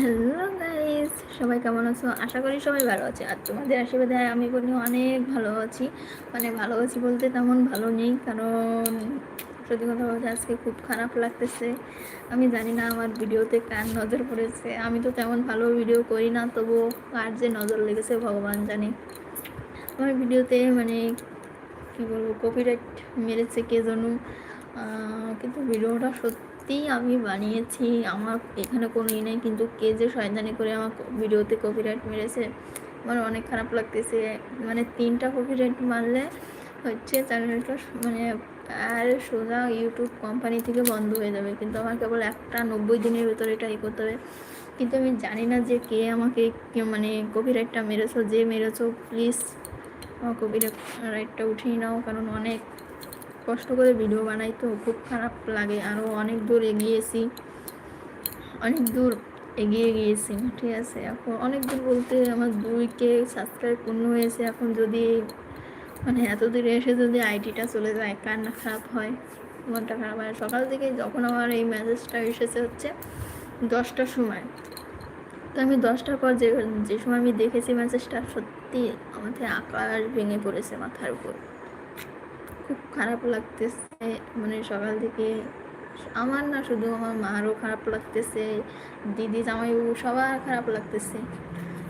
Hello guys সবাই কেমন আছো? আশা করি সবাই ভালো আছে। আর তোমাদের আশীর্বাদে আমি বলি অনেক ভালো আছি। মানে ভালো আছি বলতে তেমন ভালো নেই, কারণ সত্যি কথা বলতে আজকে খুব খারাপ লাগতেছে। আমি জানি না আমার ভিডিওতে কার নজর পড়েছে। আমি তো তেমন ভালো ভিডিও করি না তবুও কার যে নজর লেগেছে ভগবান জানে। আমার ভিডিওতে মানে কী বলব কপিরাইট মেরেছে কে জানো? কিন্তু ভিডিওটা সত্যিই আমি বানিয়েছি। আমার এখানে কোনো ই নেই, কিন্তু কে যে শয়তানি করে আমার ভিডিওতে কপিরাইট মেরেছে, আমার অনেক খারাপ লাগতেছে। মানে তিনটা কপিরাইট মারলে হচ্ছে চ্যানেলটা মানে আর সোজা ইউটিউব কোম্পানি থেকে বন্ধ হয়ে যাবে। কিন্তু আমার কেবল একটা নব্বই দিনের ভেতরে এটা ই করতে হবে। কিন্তু আমি জানি না যে কে আমাকে মানে কপিরাইটটা মেরেছো, যে মেরেছো প্লিজ আমার কপিরাইটটা উঠিয়ে নাও। কারণ অনেক কষ্ট করে ভিডিও বানাই তো খুব খারাপ লাগে। আরও অনেক দূর এগিয়েছি। অনেক দূর এগিয়ে গিয়েছি, ঠিক আছে। এখন অনেক দূর বলতে আমার দুইকে সাবস্ক্রাইব পূর্ণ হয়েছে। এখন যদি মানে এত দূরে এসে যদি আইডিটা চলে যায়, কার না খারাপ হয়? মনটা খারাপ হয়। সকাল থেকে যখন আমার এই মেসেজটা এসেছে হচ্ছে দশটার সময়। তো আমি দশটার পর যে যে সময় আমি দেখেছি মেসেজটা সত্যি আমাদের আকাশ ভেঙে পড়েছে মাথার উপর। খুব খারাপ লাগতেছে। মানে সকাল থেকে আমার না শুধু আমার মারও খারাপ লাগতেছে, দিদি জামাইবু সবার খারাপ লাগতেছে।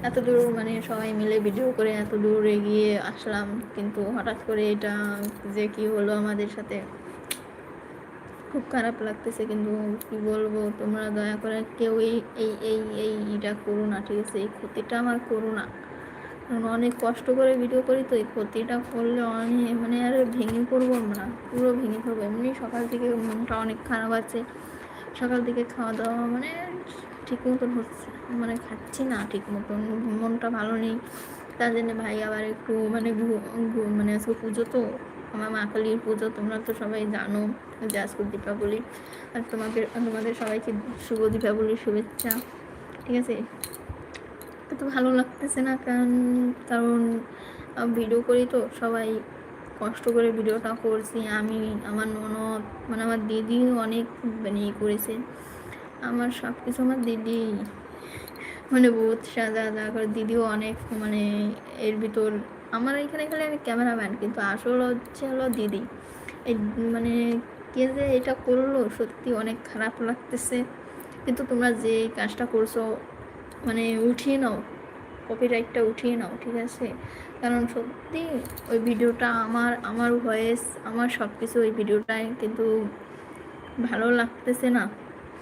এত দূর মানে সবাই মিলে ভিডিও করে এত দূর এগিয়ে আসলাম, কিন্তু হঠাৎ করে এটা যে কি হলো আমাদের সাথে খুব খারাপ লাগতেছে। কিন্তু কি বলব, তোমরা দয়া করে কেউ এই এই এই এইটা করো না, ঠিক আছে? এই ক্ষতিটা আমার করো না। অনেক কষ্ট করে ভিডিও করি তো এই ক্ষতিটা করলে অনেক মানে আর ভেঙে পড়ব না, পুরো ভেঙে পড়ব। এমনি সকাল থেকে মনটা অনেক খারাপ আছে। সকাল থেকে খাওয়া দাওয়া মানে ঠিক মতন হচ্ছে মানে খাচ্ছি না ঠিক মতন মনটা ভালো নেই। তার জন্য ভাই আবার একটু মানে মানে আজকে পুজো তো, আমার মা কালীর পুজো, তোমরা তো সবাই জানো যে আজকে দীপাবলি। আর তোমাদের তোমাদের সবাইকে শুভ দীপাবলির শুভেচ্ছা, ঠিক আছে? এত ভালো লাগতেছে না, কারণ কারণ ভিডিও করি তো, সবাই কষ্ট করে ভিডিওটা করছি। আমি, আমার ননদ মানে আমার দিদি অনেক মানে করেছে। আমার সব কিছু আমার দিদি মানে বহুত সাজা, যা করে দিদিও অনেক মানে এর ভিতর, আমার এখানে খালি আমি ক্যামেরাম্যান কিন্তু আসল হচ্ছে হলো দিদি। এই মানে কে যে এটা করল, সত্যি অনেক খারাপ লাগতেছে। কিন্তু তোমরা যে কাজটা করছ মানে উঠিয়ে নাও কপিরাইটটা উঠিয়ে নাও, ঠিক আছে? কারণ সত্যি ওই ভিডিওটা আমার আমার ভয়েস আমার সব কিছু ওই ভিডিওটায় কিন্তু ভালো লাগতেছে না।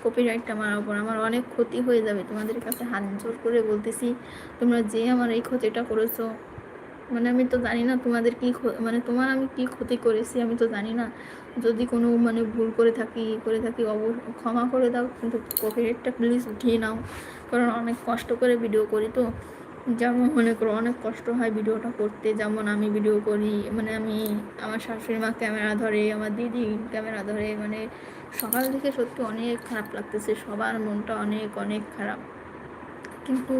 কপিরাইটটা মারার উপর, আমার অনেক ক্ষতি হয়ে যাবে। তোমাদের কাছে হাত জোর করে বলতেছি, তোমরা যে আমার এই ক্ষতিটা করেছ মানে আমি তো জানি না তোমাদের কি মানে তোমার আমি কি ক্ষতি করেছি আমি তো জানি না। যদি কোনো মানে ভুল করে থাকি করে থাকি, অব, ক্ষমা করে দাও, কিন্তু কপিরাইটটা প্লিজ উঠিয়ে নাও। কারণ অনেক কষ্ট করে ভিডিও করি তো। যেমন মনে করো অনেক কষ্ট হয় ভিডিওটা করতে। যেমন আমি ভিডিও করি মানে আমি আমার শাশুড়ি মা ক্যামেরা ধরে, আমার দিদি ক্যামেরা ধরে মানে সকাল থেকে সত্যি অনেক খারাপ লাগতেছে। সবার মনটা অনেক অনেক খারাপ। কিন্তু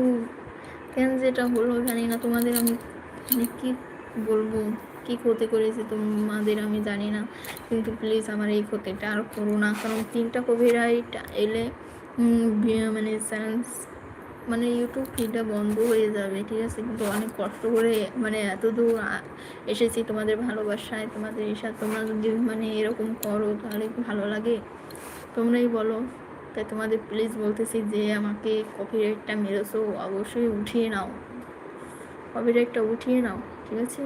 কেন যেটা হলো জানি না। তোমাদের আমি মানে কী বলব? কী ক্ষতি করেছি তোমাদের আমি জানি না। কিন্তু প্লিজ আমার এই ক্ষতিটা আর করো না। কারণ তিনটা কপিরাইট এলে মানে চ্যানেলস মানে ইউটিউব ফিডটা বন্ধ হয়ে যাবে, ঠিক আছে? কিন্তু অনেক কষ্ট করে মানে এত দূর এসেছি তোমাদের ভালোবাসায়, তোমাদের এসা তোমরা যদি মানে এরকম করো, তাহলে ভালো লাগে। তোমরাই বলো। তাই তোমাদের প্লিজ বলতেছি যে, আমাকে কপি রেটটা মেরেছো, অবশ্যই উঠিয়ে নাও। কপি রেটটা উঠিয়ে নাও, ঠিক আছে?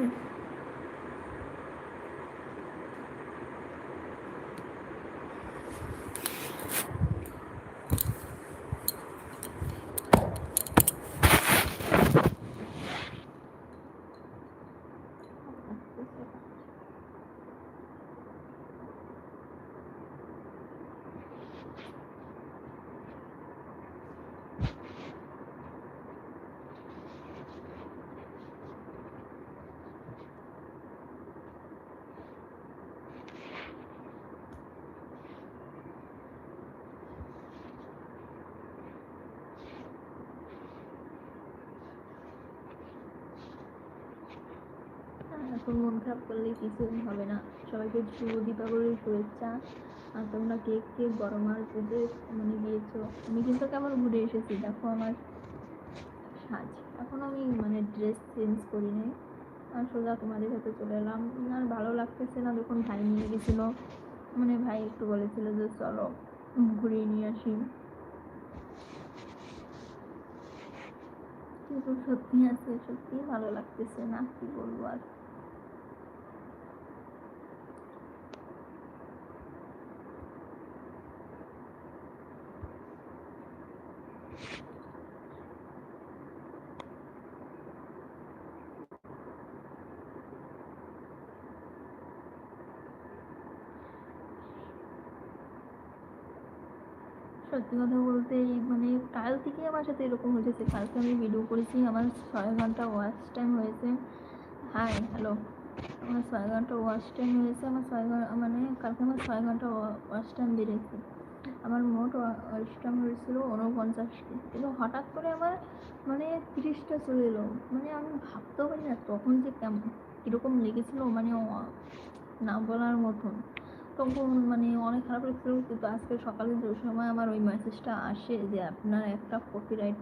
এখন মন খারাপ করলে কিছুই হবে না। সবাইকে শুভ দীপাবলির শুভেচ্ছা। আর তোমরা কে কে গরম আর পুজো মানে গিয়েছো আমি কিন্তু কেমন ঘুরে এসেছি। দেখো আমার সাজ। এখন আমি মানে ড্রেস চেঞ্জ করিনি। আর সোজা তোমাদের সাথে চলে এলাম। আর ভালো লাগতেছে না যখন ভাই নিয়ে গেছিল। মানে ভাই একটু বলেছিল যে চলো ঘুরিয়ে নিয়ে আসি। কিন্তু সত্যি আছে, সত্যি ভালো লাগতেছে না, কি বলব আর। সত্যি কথা বলতে মানে কাল থেকে আমার সাথে এরকম হয়েছে। কালকে আমি ভিডিও করেছি, আমার ছয় ঘণ্টা ওয়াচ টাইম হয়েছে। হাই হ্যালো আমার ছয় ঘণ্টা ওয়াচ টাইম হয়েছে, আমার ছয় ঘণ্টা মানে কালকে আমার ছয় ঘণ্টা ওয়াচ টাইম বেড়েছে। আমার মোট টাইম হয়েছিল উনপঞ্চাশটি কিন্তু হঠাৎ করে আমার মানে তিরিশটা চলে এলো। মানে আমি ভাবতেও পারি না তখন যে কেমন, কীরকম লেগেছিলো মানে না বলার মতন। তখন মানে অনেক খারাপ লাগছিল, কিন্তু আজকে সকালে যে সময় আমার ওই মেসেজটা আসে যে, আপনার একটা কপিরাইট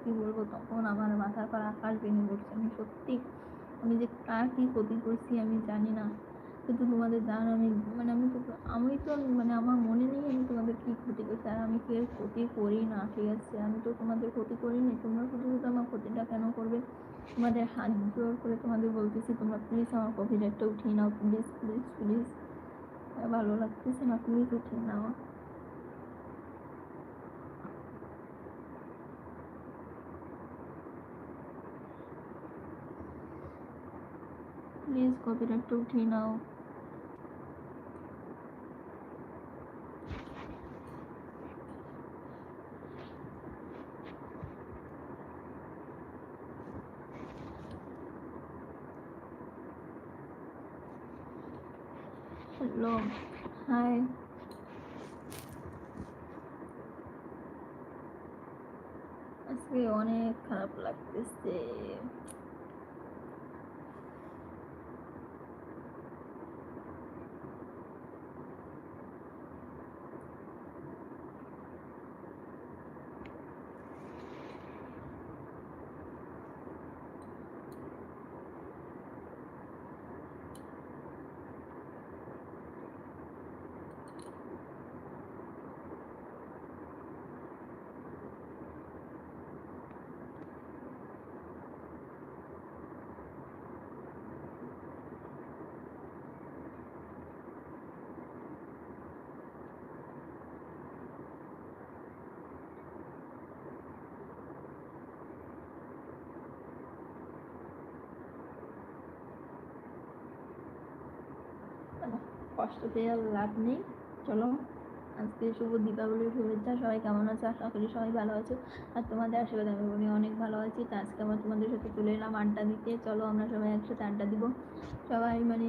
কী বলব, তখন আমার মাথার পর আকাশ ভেঙে পড়ছে। আমি সত্যি, আমি যে কার কী ক্ষতি করছি আমি জানি না। কিন্তু তোমাদের জান আমি মানে আমি তো আমি তো মানে আমার মনে নেই আমি তোমাদের কী ক্ষতি করছি। আর আমি কেউ ক্ষতি করি না, ঠিক আছে? আমি তো তোমাদের ক্ষতি করিনি। তোমরা শুধু শুধু আমার ক্ষতিটা কেন করবে? তোমাদের হাত জোর করে তোমাদের বলতেছি, তোমরা প্লিজ আমার কপিরাইটটা উঠিয়ে নাও প্লিজ প্লিজ প্লিজ ভালো লাগতেছে না প্লিজ উঠিয়ে নাও। প্লিজ কপিরাইটটা উঠিয়ে নাও হ্যালো হাই আজকে অনেক খারাপ লাগতেছে কষ্ট পেয়ে আর লাভ নেই। চলো, আজকে শুভ দীপাবলির শুভেচ্ছা। সবাই কেমন আছে? আশা করি সবাই ভালো আছো। আর তোমাদের আশীর্বাদ আমি বলি অনেক ভালো আছি। তা আজকে আমার তোমাদের সাথে চলে এলাম আড্ডা দিতে। চলো, আমরা সবাই একসাথে আড্ডা দিব। সবাই মানে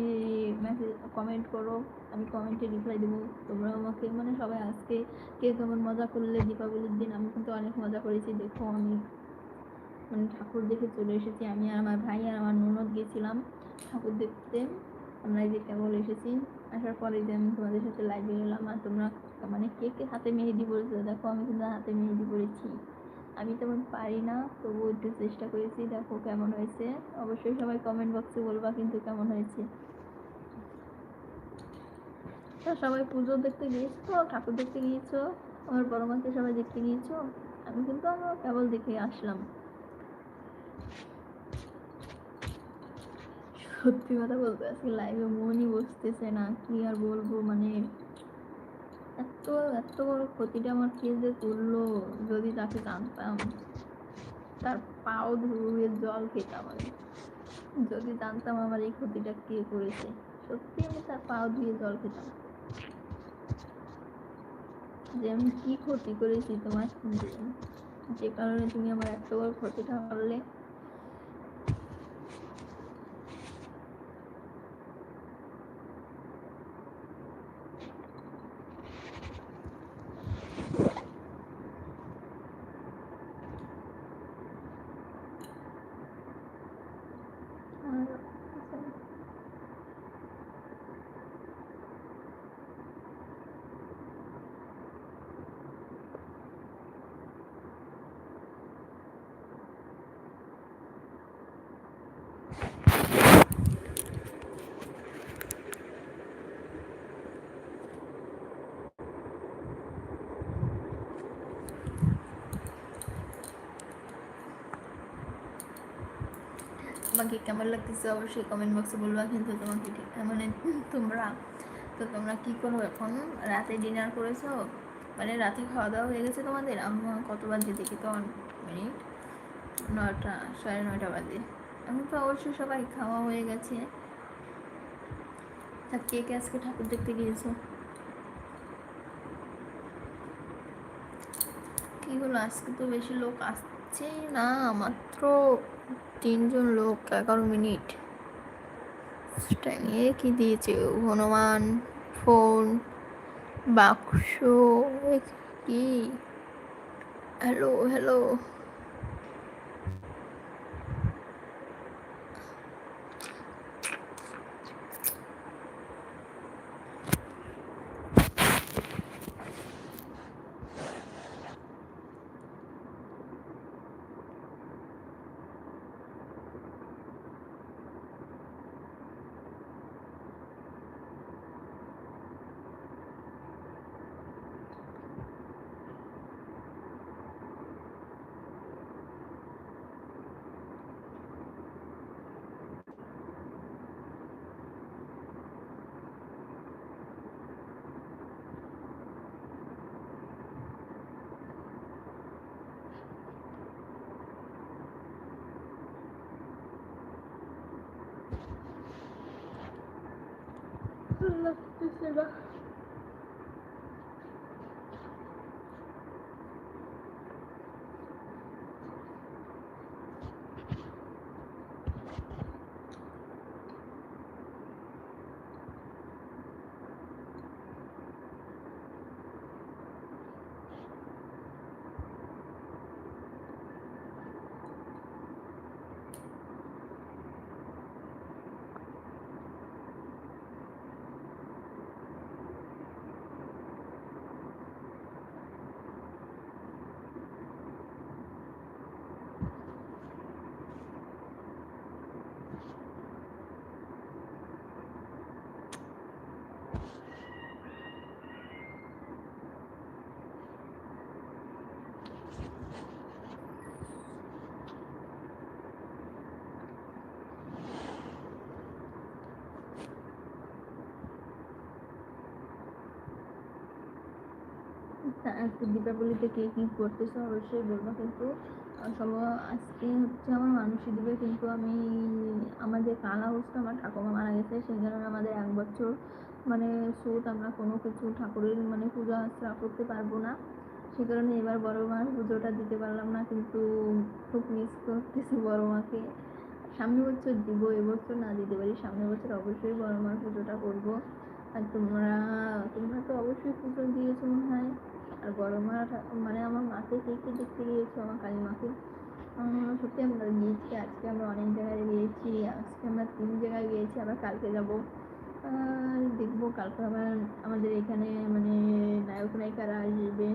মেসেজ কমেন্ট করো। আমি কমেন্টে রিপ্লাই দেবো। তোমরা আমাকে মানে সবাই আজকে কে কেমন মজা করলে দীপাবলির দিন? আমি কিন্তু অনেক মজা করেছি। দেখো, আমি মানে ঠাকুর দেখে চলে এসেছি। আমি আর আমার ভাই আর আমার ননদ গেছিলাম ঠাকুর দেখতে। আমরা এই যে কেবল এসেছি। আসার পরে যে আমি তোমাদের সাথে লাইভে এলাম আর তোমরা মানে কে কে হাতে মেহেদি পড়েছো দেখো, আমি কিন্তু হাতে মেহেদি পড়েছি আমি তেমন পারি না, তবুও একটু চেষ্টা করেছি। দেখো কেমন হয়েছে। অবশ্যই সবাই কমেন্ট বক্সে বলবা কিন্তু কেমন হয়েছে। সবাই পুজো দেখতে গিয়েছো? ঠাকুর দেখতে গিয়েছো? আমার বড় মাকে সবাই দেখতে গিয়েছো? আমি কিন্তু আমরা কেবল দেখে আসলাম। সত্যি কথা বলতে আজকে লাইভে মনই বসতেছে না, কি আর বলব? মানে এত এত বড় ক্ষতিটা আমার কে যে করল যদি তাকে জানতাম। তার পাও ধুয়ে জল খেতাম আমি। যদি জানতাম আমার এই ক্ষতিটা কে করেছে। সত্যি আমি তার পাও ধুয়ে জল খেতাম। যে আমি কি ক্ষতি করেছি তোমার যে কারণে তুমি আমার এত বড় ক্ষতিটা করলে আর তোমাকে কেমন লাগতেছে অবশ্যই কমেন্ট বক্সে বলবা। কিন্তু তোমাকে ঠিক মানে তোমরা, তো তোমরা কি করো এখন? রাতে ডিনার করেছ মানে রাতে খাওয়া দাওয়া হয়ে গেছে তোমাদের? আমি কত বাজে দেখি তো মিনিট নটা সাড়ে নটা বাজে। এখন তো অবশ্যই সবাই খাওয়া হয়ে গেছে। তা কে কে আজকে ঠাকুর দেখতে গিয়েছো? কি হলো? আজকে তো বেশি লোক আসছেই না, মাত্র তিনজন লোক এগারো মিনিট। এ কি দিয়েছে? হনুমান ফোন বাক্স কি? হ্যালো হ্যালো লাগতেছে না দীপাবলিতে কে কী করতেছে অবশ্যই বলব। কিন্তু সব আজকে হচ্ছে আমার মানুষই দিবে কিন্তু আমি, আমাদের কালা হাউসটা আমার ঠাকুমা মারা গেছে, সেই কারণে আমাদের এক বছর মানে সুত আমরা কোনো কিছু ঠাকুরের মানে পুজো আশ্রা করতে পারব না। সে কারণে এবার বড় মার পুজোটা দিতে পারলাম না, কিন্তু খুব মিস করতেছি বড় মাকে। সামনে বছর দিব, এবছর না দিতে পারি সামনে বছর অবশ্যই বড় মার পুজোটা করব। আর তোমরা তোমরা তো অবশ্যই পুজো দিয়েছ মনে হয়। আর বড় মা মানে আমার মাকে কে কে দেখতে গিয়েছো আমার কালী মাকে সত্যি আমরা গিয়েছি, আজকে আমরা অনেক জায়গায় গিয়েছি, আজকে আমরা তিন জায়গায় গিয়েছি, আবার কালকে যাব। দেখব, কালকে আবার আমাদের এখানে মানে নায়ক নায়িকারা আসবে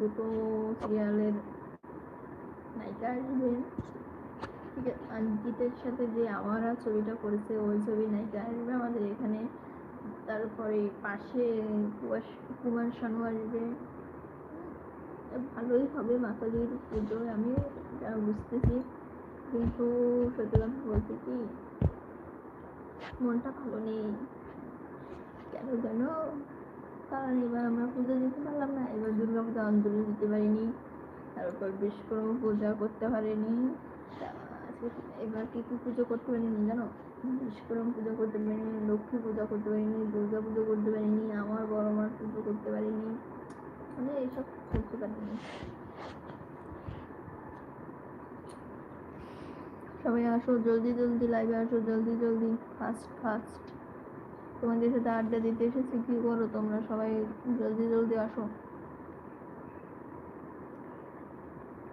দুটো সিরিয়ালের নায়িকা আসবে। ঠিক আছে, অঞ্জিতের সাথে যে আমারা ছবিটা করেছে, ওই ছবি নায়িকা আসবে আমাদের এখানে। তারপরে পাশে কুমার শানু আসবে। ভালোই হবে মাতাজির পুজো, আমি বুঝতেছি। কিন্তু সত্যি বলতে কি, মনটা ভালো নেই। কেন জানো কারণ এবার আমরা পুজো দিতে পারলাম না, এবার দুর্গা পূজা অঞ্জলি দিতে পারিনি। তারপর বিশ্বকর্মা পূজা করতে পারিনি। এবার কি কি পুজো করতে পারিনি জানো? বিশ্বকর্মা পুজো করতে পারিনি, লক্ষ্মী পূজা করতে পারিনি, দুর্গা পুজো করতে পারিনি, আমার বড় মার পুজো করতে পারিনি। মানে এইসব করতে পারিনি। সবাই আসো, জলদি জলদি লাইভে আসো, জলদি জলদি ফাস্ট ফাস্ট তোমাদের সাথে আড্ডা দিতে এসেছি, কি করো তোমরা সবাই? জলদি জলদি আসো।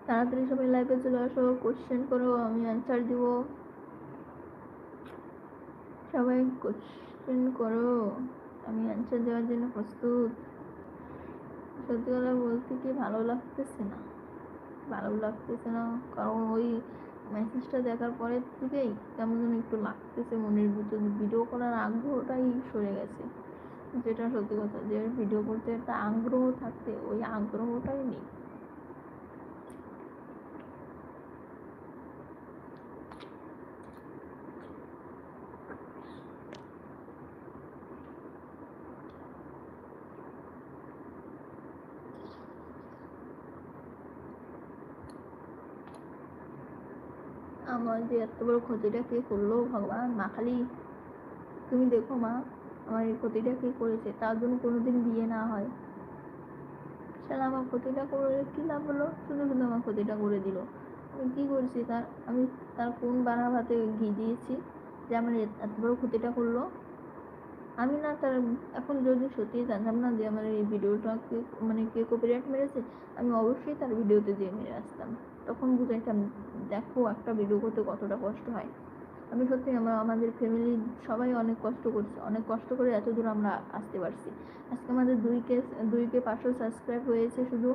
তাড়াতাড়ি সবাই লাইভে চলে আসো কোশ্চেন করো, আমি অ্যান্সার দিব। সবাই কোশ্চেন করো। আমি অ্যান্সার দেওয়ার জন্য প্রস্তুত। সত্যি কথা বলতে কি ভালো লাগতেছে না? ভালো লাগতেছে না। কারণ ওই মেসেজটা দেখার পরের থেকেই কেমন যেন একটু লাগতেছে মনের ভিতর। ভিডিও করার আগ্রহটাই সরে গেছে। যেটা সত্যি কথা যে ভিডিও করতে একটা আগ্রহ থাকতে ওই আগ্রহটাই নেই আমার যে এত বড় ক্ষতিটা কে করল? ভগবান মা খালি তুমি দেখো মা, আমার এই ক্ষতিটা কে করেছে? তার জন্য কোনোদিন বিয়ে না হয়। শালা আমার ক্ষতিটা করে, কী লাভ হলো? শুধু শুধু আমার ক্ষতিটা করে দিল। আমি কী করছি? তার, আমি তার কোন বানা ভাতে ঘি দিয়েছি যে আমার এত বড় ক্ষতিটা করল? আমি না তার, এখন যদি সত্যি জানতাম না যে আমার এই ভিডিওটা কে মানে কে কপিরাইট মেরেছে, আমি অবশ্যই তার ভিডিওতে দিয়ে মেরে আসতাম। তখন বুঝাইতাম, দেখো একটা ভিডিও করতে কতটা কষ্ট হয়। আমি সত্যি আমরা, আমাদের ফ্যামিলির সবাই অনেক কষ্ট করছে, অনেক কষ্ট করে এত দূর আমরা আসতে পারছি। আজকে আমাদের দুই কে দুই কে পাঁচশো সাবস্ক্রাইব হয়েছে শুধু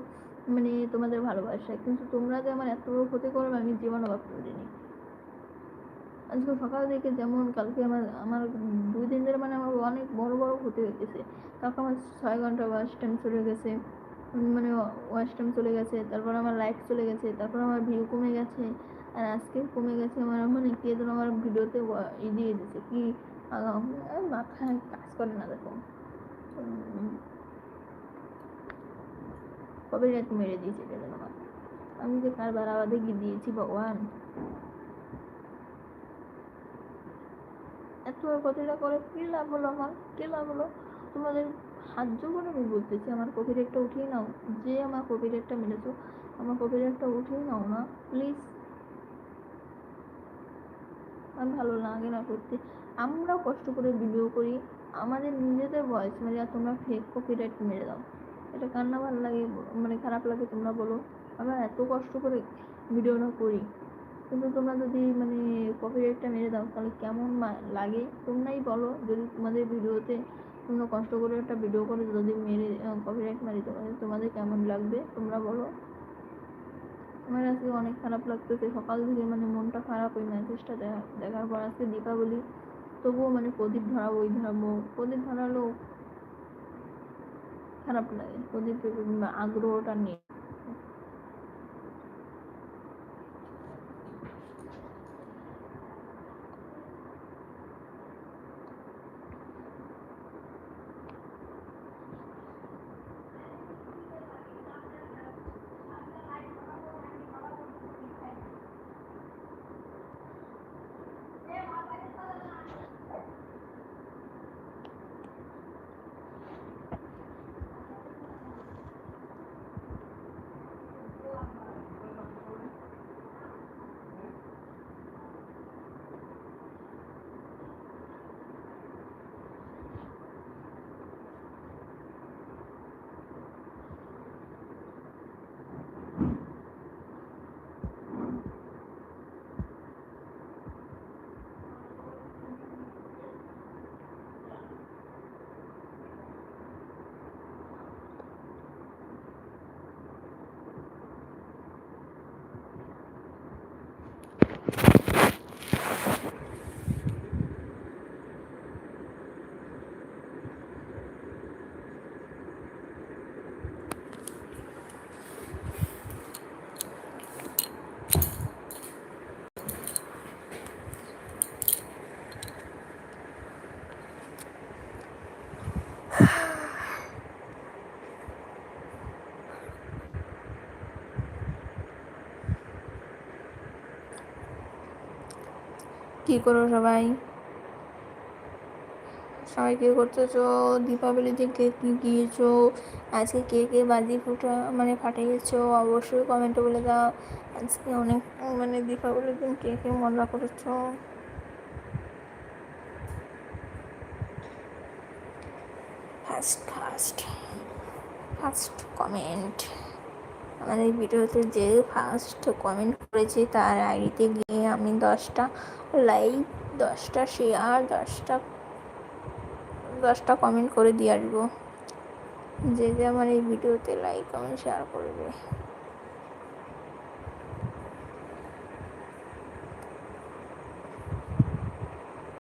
মানে তোমাদের ভালোবাসায়। কিন্তু তোমরা যে আমার এত বড় ক্ষতি করবে আমি জীবন অবাক করিনি আজকে সকাল থেকে যেমন কালকে আমার আমার দুই দিন ধরে মানে আমার অনেক বড় বড় ক্ষতি হয়ে গেছে কালকে আমার ছয় ঘণ্টা ওয়াশ টাইম চলে গেছে। মানে ওয়াশ টাইম চলে গেছে, তারপর আমার লাইক চলে গেছে, তারপর আমার ভিউ কমে গেছে, আর আজকে কমে গেছে আমার মানে কে যেন আমার ভিডিওতে ই দিয়ে দিচ্ছে কি মাথায় কাজ করে না দেখো। কবে রাত মেরে দিয়েছে এটা যেন আমার। আমি যে কার বাড়াবাদে গিয়ে দিয়েছি ভগবান। এত কথাটা করে, কি লাভ হলো আমার? কী লাভ হলো? তোমাদের সাহায্য করে আমি বলতেছি, আমার কপিরাইটটা উঠিয়ে নাও, যে আমার কপি কপিরাইটটা মেরেছো, আমার কপি কপিরাইটটা উঠিয়ে নাও না প্লিজ আমার ভালো লাগে না করতে। আমরাও কষ্ট করে ভিডিও করি, আমাদের নিজেদের ভয়েস মেরে আর তোমরা ফেক কপিরাইট মেরে দাও। এটা কান্না ভালো লাগে মানে খারাপ লাগে তোমরা বলো। আমরা এত কষ্ট করে ভিডিওটা করি। কিন্তু তোমরা যদি মানে কপিরাইটটা মেরে দাও, তাহলে কেমন লাগে? তোমরাই বলো, যদি তোমাদের ভিডিওতে তোমরা কষ্ট করে একটা ভিডিও করে, যদি মেরে কপিরাইট মারি, তোমাদের তোমাদের কেমন লাগবে? তোমরা বলো। আমার আজকে অনেক খারাপ লাগতেছে। সকাল থেকে মানে মনটা খারাপ ওই মেসেজটা দেখার পর আজকে দীপাবলি তবুও মানে প্রদীপ ধরাবো, ওই ধরাবো। প্রদীপ ধরালো খারাপ লাগে। প্রদীপ আগ্রহটা নেই। কি করো সবাই? সবাই কে করতেছো? দীপাবলিতে কে কি গিয়েছো? আজকে কে কে বাজি ফুটা মানে ফাটিয়েছো অবশ্যই কমেন্টে বলে দাও। আজকে অনেক মানে দীপাবলির দিন কে কে মজা করেছ? ফার্স্ট ফার্স্ট ফার্স্ট কমেন্ট এই ভিডিওতে যে ফার্স্ট কমেন্ট করেছে তার আইডিতে গিয়ে আমি দশটা, লাইক দশটা শেয়ার দশটা দশটা কমেন্ট করে দিয়ে আসব। যে যে আমার এই ভিডিওতে লাইক কমেন্ট শেয়ার করবে।